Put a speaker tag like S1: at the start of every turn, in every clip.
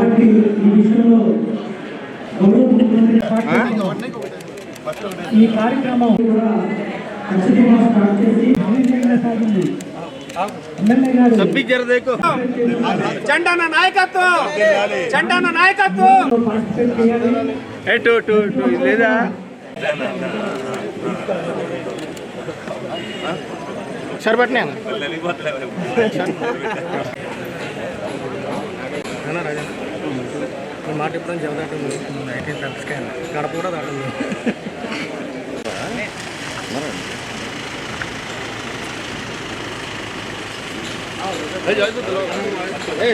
S1: కాబట్టి ఈ విషయంలో గౌరవ ముఖ్యమంత్రి ఈ కార్యక్రమం కూడా ఖచ్చితంగా స్టార్ట్ చేసి అవినీతిగా సాగింది ఎమ్మెల్యే గారు
S2: చండాన నాయకత్వం! చండాన నాయకత్వం!
S1: పార్టిసిపేట్ చేయాలి.
S2: ఎటు సరిపట్టినా మాట ఇప్పుడు స్కాన్. గడప కూడా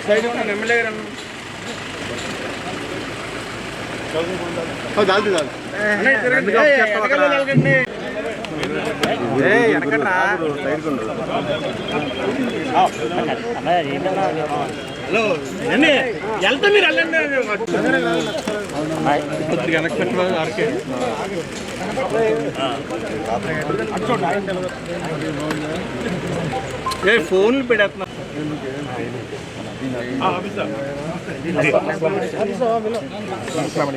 S2: సైడ్ ఎమ్మెల్యే గారు. దాల్ది దాల్ హలో వెళ్తా మీరు వెళ్ళండి. కొద్దిగా వెనక్కి పెట్టవాలి ఆర్కే ఏ ఫోన్లు పెడేస్తున్నా.
S3: అస్సలం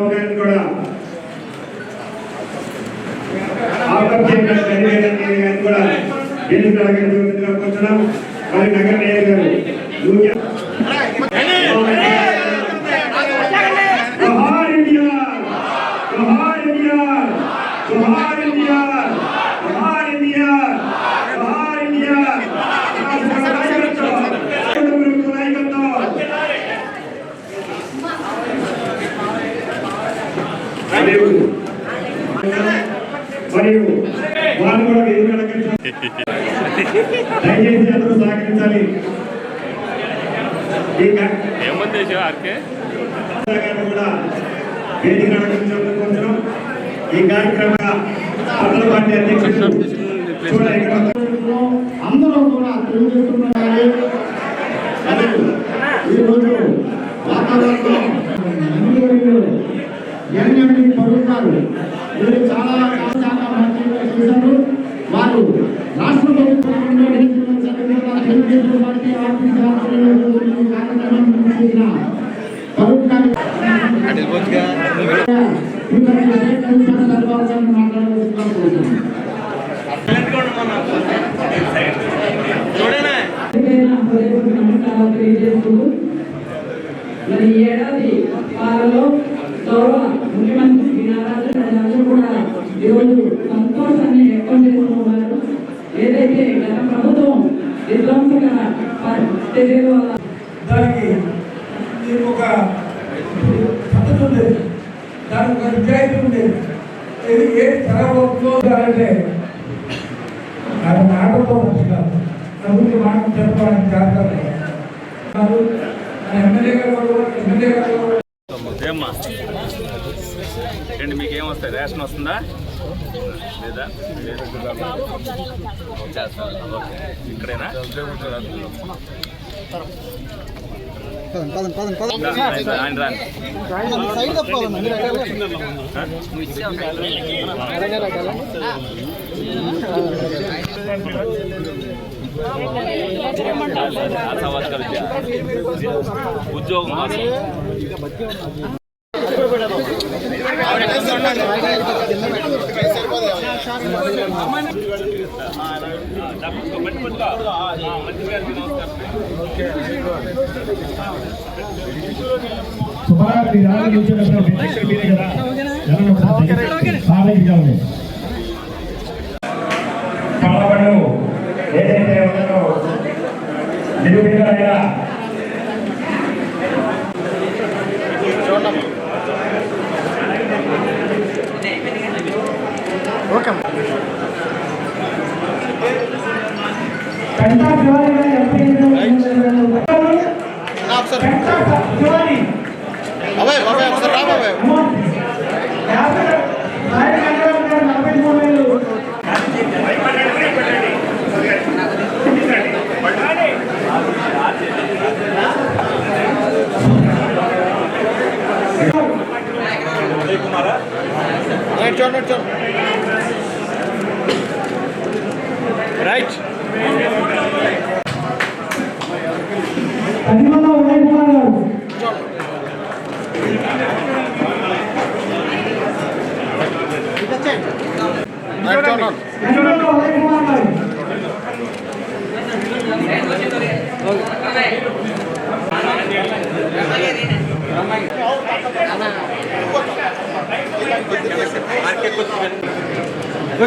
S3: కూడా ఆపం చేయడానికి అధికారులు గారిని కూడా మరి నగర దయచేసి అందరూ సహకరించాలి.
S2: ఏమంది ఆర్కే?
S3: కూడా వేదిక కోరుతున్నాం. ఈ కార్యక్రమ పట్టణ పార్టీ అధ్యక్షుడు
S4: అందరూ కూడా తెలియజేస్తున్నారు ఈరోజు వాతావరణం ఎన్ఎండి పడుతున్నారు వీరు చాలా చాలా మంచి చేశారు వారు రాష్ట్ర ప్రభుత్వంలో తెలుగుదేశం పార్టీ ఆఫీస్ ఆధ్వర్యంలో ఈ కార్యక్రమం చేసిన పలువురు మాట్లాడవలసిన
S2: చూడనా
S5: మరి ఏడా ఏడాది పాలలో గౌరవ ముఖ్యమంత్రి శ్రీ నారాయణ ప్రజలు కూడా ఈరోజు సంతోషాన్ని వ్యక్తం చేస్తున్నారు ఏదైతే గత ప్రభుత్వం విధ్వంసకర ప- చర్యల వల్ల
S1: దానికి దీనికి ఒక పద్ధతి ఉండేది దానికి ఒక నిజాయితీ ఉండేది ఇది ఏ జరగబోతుందో అంటే నాకు మాటలతో మంచి కాదు. మాట చెప్పడానికి చేస్తారు ఎమ్మెల్యే గారు ఎమ్మెల్యే గారు
S2: ఏమ్మా? మీకు ఏమొస్తాయి? రేషన్ వస్తుందా? లేదా? ఇక్కడేనా? రాని ఆశావాదికలు ఉద్యోగం. మాత్రం
S3: సుమారు రాజు కూర్చున్నప్పుడు మీరే కదా ఏదైతే ఉన్నారో నిరూపితులైన
S2: घंटा शिवानी में एमपी
S6: अफसर घंटा शिवानी अबे
S2: अबे अफसर
S6: राम अबे यहाँ पे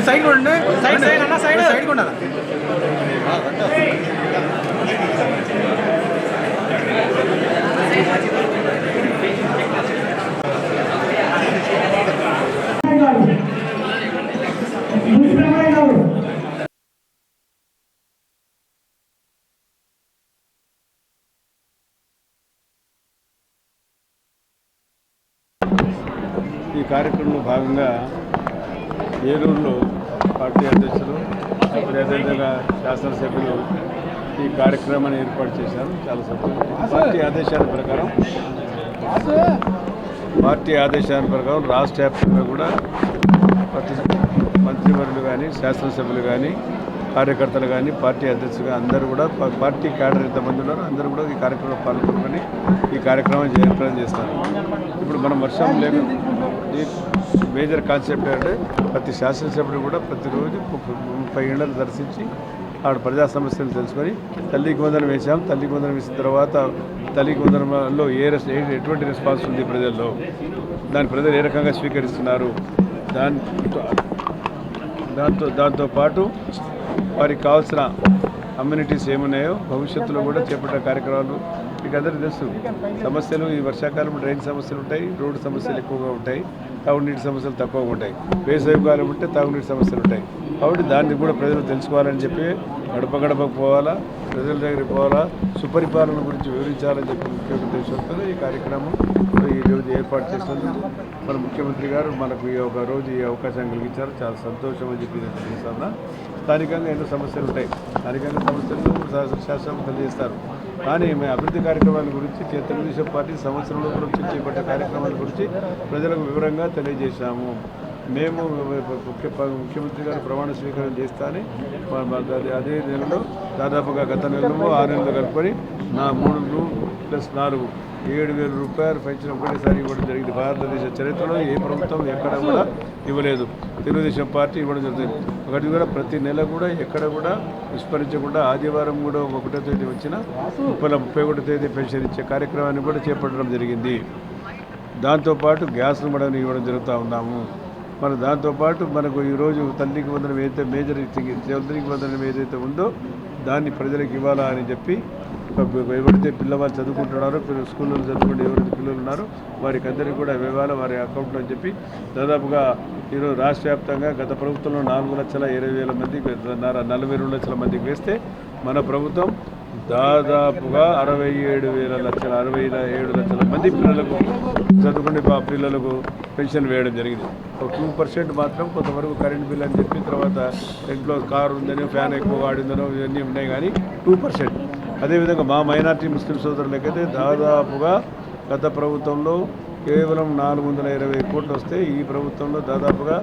S2: సైడ్ ఉండండి సైడ్ సైడ్ అన్న సైడ్ సైడ్ ఉండాలి
S6: గారు మున్సిపల్ గారు
S7: ఈ కార్యక్రమంలో భాగంగా ఏలూరులో పార్టీ అధ్యక్షులు మరి అదేవిధంగా శాసనసభ్యులు ఈ కార్యక్రమాన్ని ఏర్పాటు చేశారు. చాలా సంతోషం. పార్టీ ఆదేశాల ప్రకారం పార్టీ ఆదేశాల ప్రకారం రాష్ట్ర వ్యాప్తంగా కూడా ప్రతి మంత్రివర్యులు కానీ శాసనసభ్యులు కానీ కార్యకర్తలు కానీ పార్టీ అధ్యక్షులు కానీ అందరూ కూడా పార్టీ క్యాడర్ ఎంతమంది ఉన్నారో అందరూ కూడా ఈ కార్యక్రమంలో పాల్గొనుకొని ఈ కార్యక్రమం జయప్రదం చేస్తారు. ఇప్పుడు మనం వర్షం లేక మేజర్ కాన్సెప్ట్ అంటే ప్రతి శాసనసభ్యుడు కూడా ప్రతిరోజు ముప్పై- ముప్పై ఏళ్ళను దర్శించి ఆడ ప్రజా సమస్యలు తెలుసుకొని తల్లికి వందనం వేశాం. తల్లికి వందనం వేసిన తర్వాత తల్లికి వందనంలో ఏ ఏ- ఎటువంటి రెస్పాన్స్ ఉంది ప్రజల్లో? దాని ప్రజలు ఏ రకంగా స్వీకరిస్తున్నారు? దాని దాంతో దాంతో పాటు వారికి కావాల్సిన అమ్యూనిటీస్ ఏమున్నాయో భవిష్యత్తులో కూడా చేపట్టే కార్యక్రమాలు మీకు అందరికీ తెలుసు. సమస్యలు ఈ వర్షాకాలం డ్రైన్ సమస్యలు ఉంటాయి రోడ్డు సమస్యలు ఎక్కువగా ఉంటాయి. తాగునీటి సమస్యలు తక్కువగా ఉంటాయి. వేసవి కాలం ఉంటే తాగునీటి సమస్యలు ఉంటాయి. కాబట్టి దాన్ని కూడా ప్రజలు తెలుసుకోవాలని చెప్పి గడప గడపకు పోవాలా ప్రజల దగ్గరికి పోవాలా సుపరిపాలన గురించి వివరించాలని చెప్పి ముఖ్య ఉద్దేశంతో ఈ కార్యక్రమం ఈ రోజు ఏర్పాటు చేసినందుకు మన ముఖ్యమంత్రి గారు మనకు ఈ ఒక రోజు ఈ అవకాశం కలిగించారు. చాలా సంతోషం అని చెప్పి నేను స్థానికంగా ఎన్నో సమస్యలు ఉంటాయి. స్థానికంగా సమస్యలు శా- శాసనం తెలియజేస్తారు. కానీ మేము అభివృద్ధి కార్యక్రమాల గురించి తెలుగుదేశం పార్టీ సంవత్సరంలో గురించి చేపట్టే కార్యక్రమాల గురించి ప్రజలకు వివరంగా తెలియజేశాము. మేము ముఖ్య ముఖ్యమంత్రి గారు ప్రమాణ స్వీకారం చేస్తానే అదే- నెలలో దాదాపుగా గత నెలలో ఆరు నెలలు కలుపుకొని నా మూడు ప్లస్ నాలుగు. ఏడు వేల రూపాయలు పెంచిన ఒకటేసారి ఇవ్వడం జరిగింది. భారతదేశ చరిత్రలో ఏ ప్రభుత్వం ఎక్కడ కూడా ఇవ్వలేదు. తెలుగుదేశం పార్టీ ఇవ్వడం జరుగుతుంది. ఒకటి కూడా ప్రతి నెల కూడా ఎక్కడ కూడా విస్మరించకుండా ఆదివారం కూడా ఒకటో తేదీ వచ్చిన ముప్పై ముప్పై ఒకటో తేదీ పెన్షన్ ఇచ్చే కార్యక్రమాన్ని కూడా చేపట్టడం జరిగింది. దాంతోపాటు గ్యాస్ను కూడా ఇవ్వడం జరుగుతూ ఉన్నాము. మరి దాంతోపాటు మనకు ఈరోజు తల్లికి వందనం ఏదైతే మేజర్ థింగ్ తల్లికి వందనం ఏదైతే ఉందో దాన్ని ప్రజలకు ఇవ్వాలా అని చెప్పి ఎవరైతే పిల్లవాళ్ళు చదువుకుంటున్నారో పిల్లలు స్కూల్లో చదువుకుంటే ఎవరైతే పిల్లలు ఉన్నారో వారికి అందరికీ కూడా ఇవ్వాలి వారి అకౌంట్లో అని చెప్పి దాదాపుగా ఈరోజు రాష్ట్ర వ్యాప్తంగా గత ప్రభుత్వంలో నాలుగు లక్షల ఇరవై వేల మందికి నలభై రెండు లక్షల మందికి వేస్తే మన ప్రభుత్వం దాదాపుగా అరవై ఏడు వేల లక్షల అరవై ఏడు లక్షల మంది పిల్లలకు చదువుకునే పా- పిల్లలకు పెన్షన్ వేయడం జరిగింది. ఒక టూ పర్సెంట్ మాత్రం కొంతవరకు కరెంట్ బిల్ అని చెప్పి తర్వాత ఇంట్లో కారు ఉందని ఫ్యాన్ ఎక్కువ వాడిందనో ఇవన్నీ ఉన్నాయి కానీ టూ పర్సెంట్. అదేవిధంగా మా మైనార్టీ ముస్లిం సోదరులకైతే దాదాపుగా గత ప్రభుత్వంలో కేవలం నాలుగు వందల ఇరవై కోట్లు వస్తే ఈ ప్రభుత్వంలో దాదాపుగా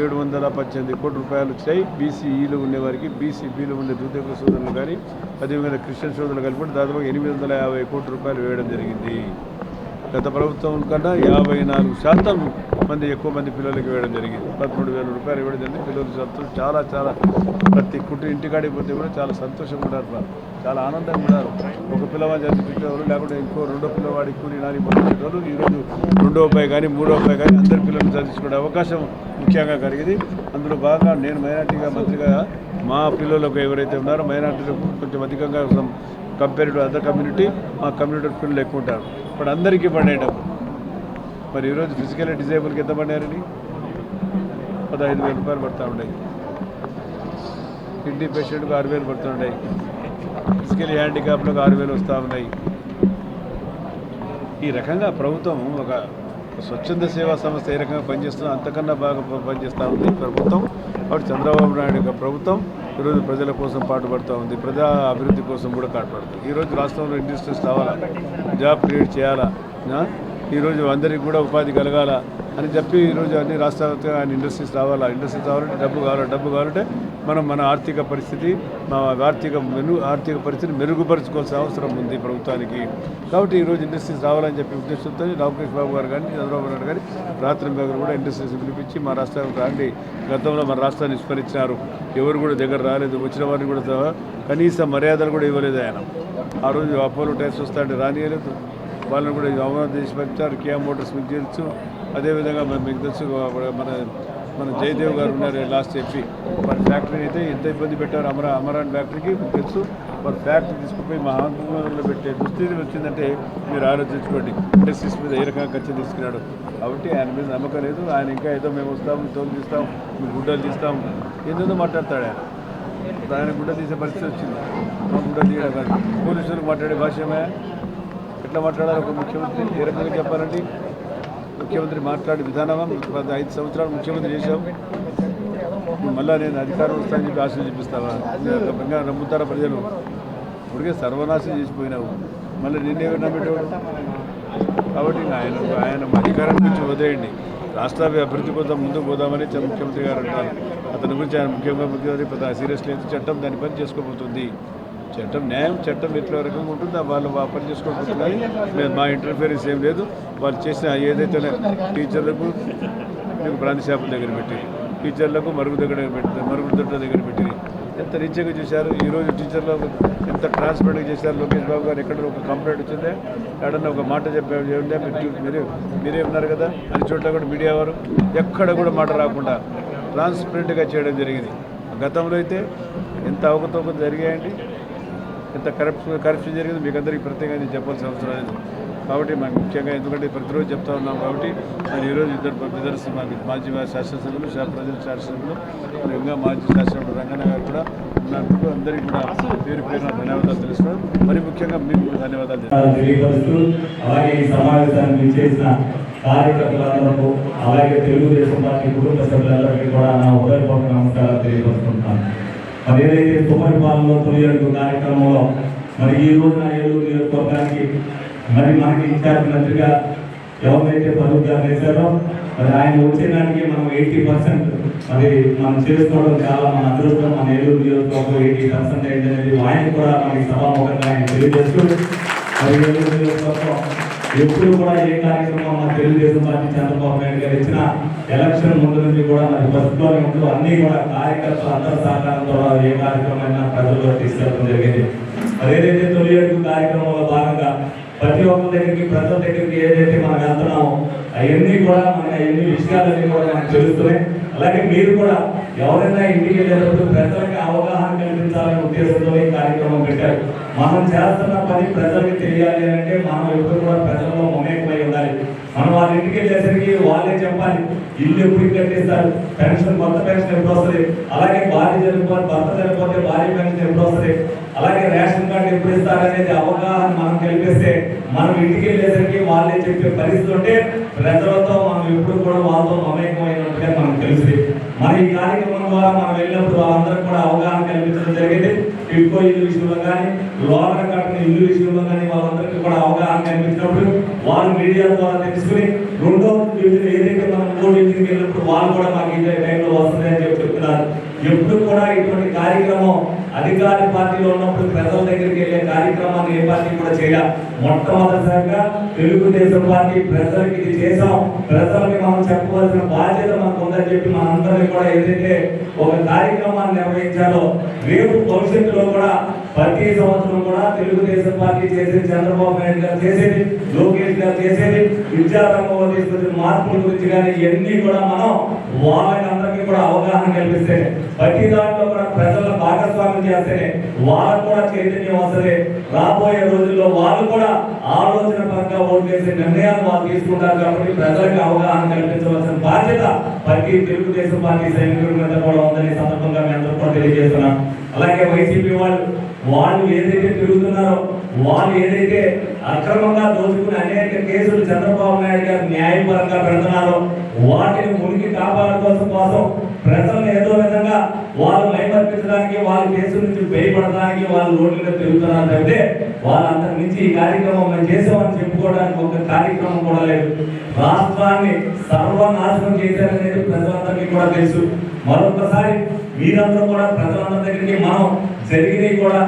S7: ఏడు వందల పద్దెనిమిది కోట్ల రూపాయలు వచ్చాయి. బీసీఈలో ఉండేవారికి బీసీబీలో ఉండే దుద్దేక సోదరులు కానీ అదేవిధంగా క్రిస్టియన్ సోదరులు కలిపి దాదాపు ఎనిమిది వందల యాభై కోట్ల రూపాయలు వేయడం జరిగింది. గత ప్రభుత్వం కన్నా యాభై నాలుగు శాతం మంది ఎక్కువ మంది పిల్లలకి ఇవ్వడం జరిగింది. పదమూడు వేల రూపాయలు ఇవ్వడం జరిగింది. పిల్లలు సంతోషం చాలా చాలా ప్రతి కుటుంబ ఇంటికాడికి పోతే కూడా చాలా సంతోషంగా ఉన్నారు చాలా ఆనందంగా ఉన్నారు. ఒక పిల్లవాడు చదివించేవారు లేకుంటే ఇంకో రెండో పిల్లవాడికి కూలి నాని పంపించేవాళ్ళు ఈరోజు రెండో అబ్బాయి కానీ మూడో అబ్బాయి కానీ అందరి పిల్లల్ని చదివించుకునే అవకాశం ముఖ్యంగా కలిగింది. అందులో భాగంగా నేను మైనార్టీగా మంత్రిగా మా పిల్లలకు ఎవరైతే ఉన్నారో మైనార్టీలకు కొంచెం అధికంగా కంపేర్ టు అదర్ కమ్యూనిటీ మా కమ్యూనిటీ పిల్లలు ఎక్కువ ఉంటారు. అప్పుడు అందరికీ పడేటప్పుడు. మరి ఈరోజు ఫిజికల్ డిజేబుల్కి ఎంత పడినారని పదహైదు వేల రూపాయలు పడుతూ ఉన్నాయి. కిడ్నీ పేషెంట్కి ఆరు వేలు పడుతున్నాయి ఫిజికల్ హ్యాండిక్యాప్లకు ఆరు వేలు వస్తూ ఉన్నాయి. ఈ రకంగా ప్రభుత్వం ఒక స్వచ్ఛంద సేవా సంస్థ ఏ రకంగా పనిచేస్తుందో అంతకన్నా బాగా పనిచేస్తూ ఉంది ప్రభుత్వం. కాబట్టి చంద్రబాబు నాయుడు యొక్క ప్రభుత్వం ఈరోజు ప్రజల కోసం పాటుపడుతూ ఉంది. ప్రజా అభివృద్ధి కోసం కూడా పాటుపడుతుంది ఈరోజు రాష్ట్రంలో ఇండస్ట్రీస్ రావాలా? జాబ్ క్రియేట్ చేయాలా? ఈరోజు అందరికీ కూడా ఉపాధి కలగాల? అని చెప్పి ఈరోజు అన్ని రాష్ట్ర వ్యాప్తంగా ఆయన ఇండస్ట్రీస్ రావాలా ఇండస్ట్రీస్ రావాలంటే డబ్బు కావాలి డబ్బు కావాలంటే మనం మన ఆర్థిక పరిస్థితి మా ఆర్థిక మెను ఆర్థిక పరిస్థితిని మెరుగుపరుచుకోవాల్సిన అవసరం ఉంది ప్రభుత్వానికి. కాబట్టి ఈరోజు ఇండస్ట్రీస్ రావాలని చెప్పి ఉద్దేశంతో లోకేష్ బాబు గారు కానీ చంద్రబాబు నాయుడు గారు రాత్రి గారు కూడా ఇండస్ట్రీస్ పిలిపించి మా రాష్ట్రానికి రాండి. గతంలో మన రాష్ట్రాన్ని విస్మరించినారు. ఎవరు కూడా దగ్గర రాలేదు. వచ్చిన వారిని కూడా కనీస మర్యాదలు కూడా ఇవ్వలేదు ఆయన. ఆ రోజు అపోలో టైర్స్ వస్తాంటే రానియలేదు. వాళ్ళని కూడా అమరావతి చేసి కియా మోటార్స్ మీకు తెలుసు అదేవిధంగా మన- మీకు తెలుసు మన మన జయదేవ్ గారు ఉన్నారు లాస్ట్ చెప్పి మన ఫ్యాక్టరీ అయితే ఎంత ఇబ్బంది పెట్టారు అమరా అమరాన్ ఫ్యాక్టరీకి మీకు తెలుసు. మన ఫ్యాక్టరీ తీసుకుపోయి మహాత్మలో పెట్టే దుస్థితి వచ్చిందంటే మీరు ఆలోచించుకోండి. ఇండస్ట్రీస్ మీద ఏ రకంగా ఖర్చు తీసుకున్నాడు. కాబట్టి ఆయన మీద నమ్మకం లేదు. ఆయన ఇంకా ఏదో మేము వస్తాం తోలు తీస్తాం మీ గుడ్డలు తీస్తాం. ఏందో మాట్లాడతాడు ఆయన? ఆయన గుడ్డ తీసే పరిస్థితి వచ్చింది. మా గుడ్డ తీయడం కాదు. పోలీసులకు మాట్లాడే భాషమే ఎట్లా మాట్లాడాలి ఒక ముఖ్యమంత్రి? ఏ రకంగా చెప్పాలండి? ముఖ్యమంత్రి మాట్లాడే విధానమా? గత ఐదు సంవత్సరాలు ముఖ్యమంత్రి చేశాం మళ్ళా నేను అధికారం వస్తానని చెప్పి ఆశలు చూపిస్తావా? ఇంకా నమ్ముతారా ప్రజలు? ఇప్పటికే సర్వనాశం చేసిపోయినావు. మళ్ళీ నిన్నే నమ్మేటోడు? కాబట్టి ఆయన ఆయన అధికారం గురించి వదిలేయండి. రాష్ట్ర అభివృద్ధి కోసం ముందుకు పోదామని ముఖ్యమంత్రి గారు అంటారు. అతని గురించి ఆయన ముఖ్యంగా ముఖ్యమంత్రి పెద్ద సీరియస్ చట్టం దాని పని చేసుకోబోతుంది. చట్టం న్యాయం చట్టం ఎట్లా రకంగా ఉంటుందో వాళ్ళు పని చేసుకోకపోతే కానీ మేము మా ఇంటర్ఫియరెన్స్ ఏం లేదు. వాళ్ళు చేసిన ఏదైతే టీచర్లకు మీకు బ్రాంతి షాపుల దగ్గర పెట్టి టీచర్లకు మరుగు దగ్గర పెట్టి మరుగుదొడ్డ దగ్గర పెట్టి ఎంత రీచ్గా చేశారు? ఈరోజు టీచర్లకు ఎంత ట్రాన్స్పరెంట్గా చేశారు? లోకేష్ బాబు గారు ఎక్కడ ఒక కంప్లైంట్ వచ్చిందే ఎక్కడన్నా ఒక మాట చెప్పారు మీరు మీరే మీరే ఉన్నారు కదా? అన్ని చోట్ల కూడా మీడియా వారు ఎక్కడ కూడా మాట రాకుండా ట్రాన్స్పరెంట్గా చేయడం జరిగింది. గతంలో అయితే ఎంత అవకతవకలు జరిగాయండి? ఎంత కరప్షన్ కరప్షన్ జరిగింది మీకు అందరికీ ప్రత్యేకంగా నేను చెప్పాల్సిన అవసరం లేదు. కాబట్టి మాకు ముఖ్యంగా ఎందుకంటే ప్రతిరోజు చెప్తా ఉన్నాం కాబట్టి మరి ఈరోజు ఇద్దరు బ్రదర్స్ మాకు మాజీ శాసనసభ్యులు ప్రజల శాసనసభ్యులు మరి ఇంకా మాజీ శాసనసభ్యులు రంగన్న గారు కూడా ఉన్నట్టు అందరికీ కూడా పేరు పేరు ధన్యవాదాలు తెలుస్తున్నాను మరి ముఖ్యంగా మీకు కూడా ధన్యవాదాలు
S8: కార్యకర్తలందరూ అలాగే తెలుగుదేశం పార్టీ కుటుంబ సభ్యులందరికీ కూడా నా హృదయపూర్వక నమస్కారాలు తెలియపరుస్తుంటాను. మరి ఏదైతే సుపరిపాలనలో తొలి అడుగు కార్యక్రమంలో మరి ఈ రోజున ఏలూరు నియోజకవర్గానికి మరి మనకి ఇన్ఛార్జ్ మంత్రిగా ఎవరైతే ప్రభుత్వం వేశారో మరి ఆయన వచ్చేదానికి మనం ఎయిటీ పర్సెంట్ మరి మనం చేసుకోవడం చాలా మన అదృష్టం. మన ఏలూరు నియోజకవర్గం ఎయిటీ పర్సెంట్ అనేది ఆయన కూడా మనకి సభాముఖంగా ఆయన తెలియజేస్తూ మరి ఏలూరు నియోజకవర్గం ఎప్పుడు కూడా ఏ కార్యక్రమం మన తెలుగుదేశం పార్టీ చంద్రబాబు నాయుడు గారు ఇచ్చిన ఎలక్షన్ ముందు నుంచి కూడా మరి బస్సులోనే ఉంటూ అన్ని కూడా కార్యకర్తలు అందరి సహకారంతో ఏ కార్యక్రమం అయినా ప్రజల్లో తీసుకెళ్ళడం జరిగింది. మరి ఏదైతే తొలి అడుగు కార్యక్రమంలో భాగంగా ప్రతి ఒక్క దగ్గరికి ప్రజల దగ్గరికి ఏదైతే మనకు వెళ్తున్నామో అవన్నీ కూడా మన ఎన్ని విషయాలన్నీ కూడా మనకు తెలుస్తున్నాయి. అలాగే మీరు కూడా ఎవరైనా ఇంటికి వెళ్ళేటప్పుడు ప్రజలకి అవగాహన కల్పించాలనే ఉద్దేశంతో ఈ కార్యక్రమం పెట్టారు. మనం చేస్తున్న పని ప్రజలకు తెలియాలి అంటే మనం ఎప్పుడు కూడా ప్రజల్లో మమేకమై ఉండాలి. మనం వాళ్ళ ఇంటికి వెళ్ళేసరికి వాళ్ళే చెప్పాలి ఇల్లు ఎప్పుడు కట్టిస్తారు? పెన్షన్ కొత్త పెన్షన్ ఎప్పుడు వస్తుంది? అలాగే భార్య చనిపోతే భర్త చనిపోతే భార్య పెన్షన్ ఎప్పుడు వస్తుంది? అలాగే రేషన్ కార్డు ఎప్పుడు ఇస్తారనేది అవగాహన మనం కల్పిస్తే మనం ఇంటికి వెళ్ళేసరికి వాళ్ళే చెప్పే పరిస్థితి ఉంటే ప్రజలతో మనం ఎప్పుడు కూడా వాళ్ళతో మమేకమైనట్టుగా మనకు తెలిసింది మరి ఈ కార్యక్రమం ద్వారా మనం వెళ్ళినప్పుడు వాళ్ళందరికీ కూడా అవగాహన కల్పించడం జరిగింది. టిడ్కో ఇల్లు విషయంలో కానీ లోపల కట్టిన ఇల్లు విషయంలో కానీ వాళ్ళందరికీ కూడా అవగాహన కల్పించినప్పుడు వాళ్ళు మీడియా ద్వారా తెలుసుకుని రెండో డివిజన్ ఏదైతే మనం మూడో డివిజన్కి వెళ్ళినప్పుడు వాళ్ళు కూడా మాకు ఇదే టైంలో వస్తుంది అని చెప్పి చెప్తున్నారు. ఎప్పుడు కూడా ఇటువంటి కార్యక్రమం అధికార పార్టీలో ఉన్నప్పుడు ప్రజల దగ్గరికి వెళ్ళే కార్యక్రమాన్ని ఏ పార్టీ కూడా చేయాలి. మొట్టమొదటిసారిగా తెలుగుదేశం పార్టీ ప్రజలకి ఇది చేసాం ప్రజలకి మనం చెప్పవలసిన బాధ్యత మనకు ఉందని చెప్పి మనందరినీ కూడా ఏదైతే ఒక కార్యక్రమాన్ని నిర్వహించాలో రేపు భవిష్యత్తులో కూడా ప్రతి సంవత్సరం కూడా తెలుగుదేశం పార్టీ చేసేది చంద్రబాబు నాయుడు గారు చేసేది లోకేష్ గారు చేసేది విద్యారంగంలో తీసుకొచ్చిన మార్పుల గురించి కానీ ఇవన్నీ కూడా మనం వాళ్ళకి అందరికీ కూడా అవగాహన కల్పిస్తే ప్రతి దాంట్లో కూడా ప్రజల భాగస్వామ్యం చేస్తేనే వాళ్ళకు కూడా చైతన్యం వస్తుంది. రాబోయే రోజుల్లో వాళ్ళు కూడా ఆలోచన పరంగా ఓటు చేసే నిర్ణయాలు వాళ్ళు తీసుకుంటారు కాబట్టి ప్రజలకు అవగాహన కల్పించవలసిన బాధ్యత. ప్రతి తెలుగుదేశం పార్టీ సైనికుల మీద కూడా ఉందని సందర్భంగా మీ అందరూ కూడా తెలియజేస్తున్నాం అలాగే వైసీపీ వాళ్ళు వాళ్ళు ఏదైతే తిరుగుతున్నారో వాళ్ళు ఏదైతే అక్రమంగా దోచుకుని అనేక కేసులు చంద్రబాబు నాయుడు గారు న్యాయపరంగా పెడుతున్నారో వాటిని మునిగి కాపాడుకోవడం కోసం ప్రజలను ఏదో విధంగా వాళ్ళు మైమర్పించడానికి వాళ్ళ కేసుల నుంచి భయపడడానికి వాళ్ళు రోడ్ల మీద తిరుగుతున్నారు తప్పితే వాళ్ళందరి నుంచి ఈ కార్యక్రమం మేము చేసామని చెప్పుకోవడానికి ఒక కార్యక్రమం కూడా లేదు. రాష్ట్రాన్ని సర్వనాశనం చేశారనేది ప్రజలందరికీ కూడా తెలుసు. మరొకసారి మీరందరూ కూడా ప్రజలందరి దగ్గరికి మనం జరిగినవి కూడా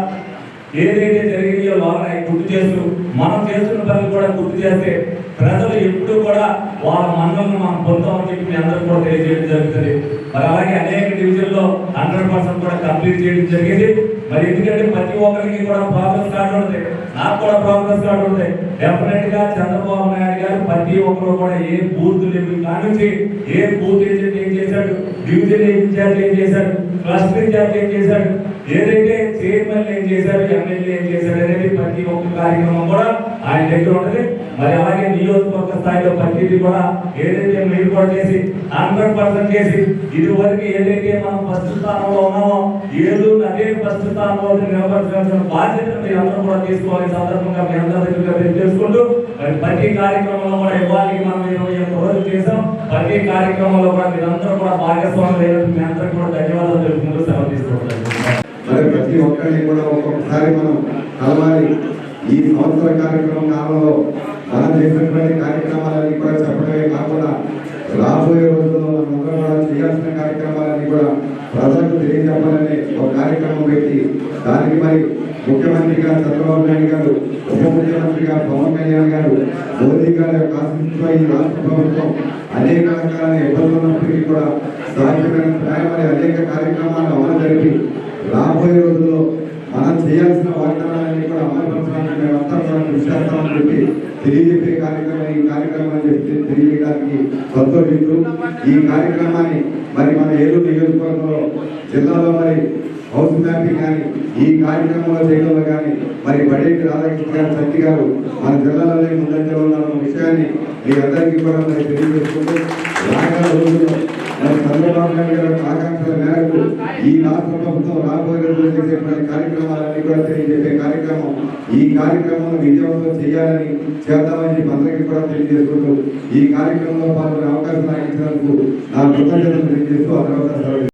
S8: ఏదైతే జరిగిందో వాళ్ళని గుర్తు చేస్తూ మనం చేస్తున్న పనులు కూడా గుర్తు చేస్తే ప్రజలు ఎప్పుడు కూడా వాళ్ళ మన్నలను మనం పొందామని చెప్పి మీ అందరూ కూడా తెలియజేయడం జరుగుతుంది. మరి అలాగే అనేక డివిజన్లో హండ్రెడ్ పర్సెంట్ కూడా కంప్లీట్ చేయడం జరిగింది. మరి ఎందుకంటే ప్రతి ఒక్కరికి కూడా ప్రోగ్రెస్ కార్డు ఉంది నాకు కూడా ప్రోగ్రెస్ కార్డు ఉంది డెఫినెట్గా చంద్రబాబు నాయుడు గారు ప్రతి ఒక్కరు కూడా ఏ బూత్ లెవెల్ కానుంచి ఏ బూత్ ఏజెంట్ ఏం చేశాడు డివిజన్ ఇన్ఛార్జ్ ఏం చేశాడు క్లస్టర్ ఇన్ఛార్జ్ ఏం చేశాడు ఏదైతే చైర్మన్ చేశారు ఎమ్మెల్యే ఏం చేశారు అనేది ప్రతి ఒక్క కార్యక్రమం కూడా ఆయన దగ్గర ఉంటుంది. మరి అలాగే నియోజకవర్గ స్థాయిలో ప్రతిదీ కూడా ఏదైతే మీరు కూడా చేసి హండ్రెడ్ పర్సెంట్ చేసి ఇది వరకు ఏదైతే మనం ఫస్ట్ స్థానంలో ఉన్నామో ఏదో అదే ఫస్ట్ స్థానంలో నిలబడాల్సిన బాధ్యత మీరు అందరూ కూడా తీసుకోవాలి. సందర్భంగా మీ అందరి దగ్గర తెలుసుకుంటూ మరి ప్రతి కార్యక్రమంలో కూడా ఇవ్వాలి మనం ఇరవై ఒక్క రోజులు చేసాం ప్రతి కార్యక్రమంలో కూడా మీరందరూ కూడా భాగస్వాములు అయ్యారు మీ అందరికీ కూడా ధన్యవాదాలు తెలుసుకుంటూ సెలవు తీసుకుంటారు
S9: మరి ప్రతి ఒక్కరిని కూడా ఒక్కొక్కసారి మనం కలవాలి. ఈ సంవత్సర కార్యక్రమం కాలంలో మనం చేసినటువంటి కార్యక్రమాలన్నీ కూడా చెప్పడమే కాకుండా రాబోయే రోజుల్లో మనందరం కూడా చేయాల్సిన కార్యక్రమాలన్నీ కూడా ప్రజలకు తెలియజెప్పాలనే ఒక కార్యక్రమం పెట్టి దానికి మరి ముఖ్యమంత్రిగా చంద్రబాబు నాయుడు గారు ఉప ముఖ్యమంత్రిగా పవన్ కళ్యాణ్ గారు మోదీ గారి యొక్క ఆశీస్సుతో ఈ రాష్ట్ర ప్రభుత్వం అనేక రకాల ఇబ్బందులు ఉన్నప్పటికీ కూడా సాధ్యమైనంత మరి అనేక కార్యక్రమాలను అమలు జరిపి రాబోయే రోజుల్లో మనం చేయాల్సిన వాగ్దానాన్ని కూడా అమలుపరచడానికి మేమంతా కూడా కృషి చేస్తామని చెప్పి తెలియజెప్పే కార్యక్రమం ఈ కార్యక్రమాన్ని చెప్పి తెలియజేయడానికి సంతోషిస్తూ ఈ కార్యక్రమాన్ని మరి మన ఏలూరు నియోజకవర్గంలో జిల్లాలో మరి హౌస్ మ్యాపింగ్ కానీ ఈ కార్యక్రమంలో చేయడంలో కానీ మరి బడేటి రాధాకృష్ణ గారు శక్తి గారు మన జిల్లాలోనే ముందంటే ఉన్న విషయాన్ని మీ అందరికీ కూడా మరి తెలియజేసుకుంటూ రాగల రోజుల్లో మరి చంద్రబాబు నాయుడు గారి ఆకాంక్షల మేరకు ఈ రాష్ట్ర ప్రభుత్వం రాబోయే రోజుల్లో చేసేటువంటి కార్యక్రమాలన్నీ కూడా తెలియజేసే కార్యక్రమం ఈ కార్యక్రమం విజయవంతం చేయాలని చేద్దామని చెప్పి అందరికీ కూడా తెలియజేసుకుంటూ ఈ కార్యక్రమంలో పాల్గొనే అవకాశం నాకు ఇచ్చినందుకు నా కృతజ్ఞతలు తెలియజేస్తూ అందరూ